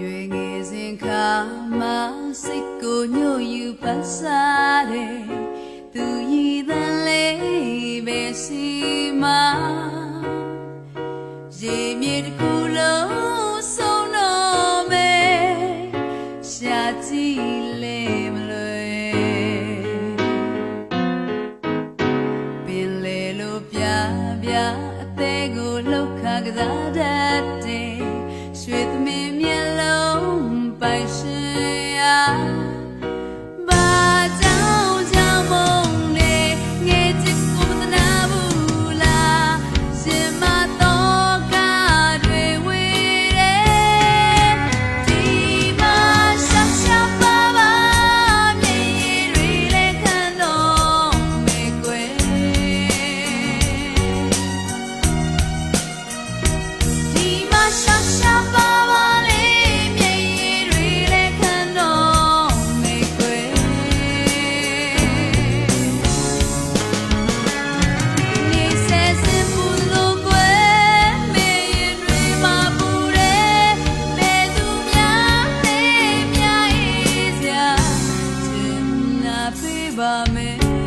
ရွေငယ်စဉ်ခါမှစိတ်ကိုညှို့ယူပတ်စားတယ်သူရည်သန်လေးပဲစီမရေမြေတစ်ခု avívame.